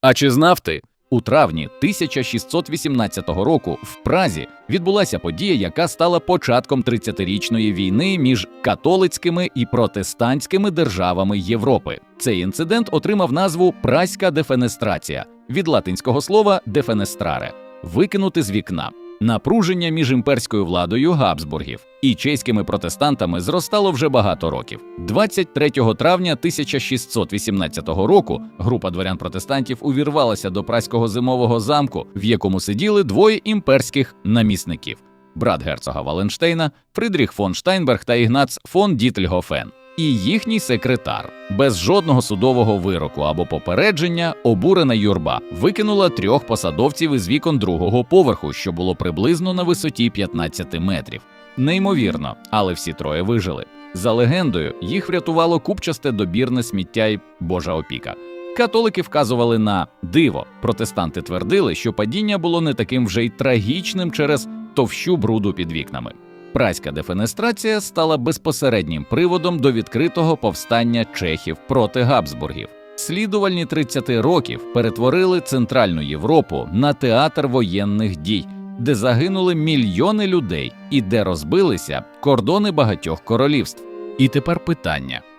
А чи знав ти? У травні 1618 року в Празі відбулася подія, яка стала початком 30-річної війни між католицькими і протестантськими державами Європи. Цей інцидент отримав назву Праська дефенестрація від латинського слова дефенестраре викинути з вікна. Напруження між імперською владою Габсбургів і чеськими протестантами зростало вже багато років. 23 травня 1618 року група дворян-протестантів увірвалася до праського зимового замку, в якому сиділи двоє імперських намісників: брат герцога Валенштейна, Фридріх фон Штайнберг та Ігнац фон Дітльгофен. І їхній секретар без жодного судового вироку або попередження обурена юрба викинула трьох посадовців із вікон другого поверху, що було приблизно на висоті 15 метрів. Неймовірно, але всі троє вижили. За легендою, їх врятувало купчасте добірне сміття й Божа опіка. Католики вказували на диво. Протестанти твердили, що падіння було не таким вже й трагічним через товщу бруду під вікнами. Праська дефенестрація стала безпосереднім приводом до відкритого повстання чехів проти Габсбургів. Слідувальні 30 років перетворили Центральну Європу на театр воєнних дій, де загинули мільйони людей і де розбилися кордони багатьох королівств. І тепер питання: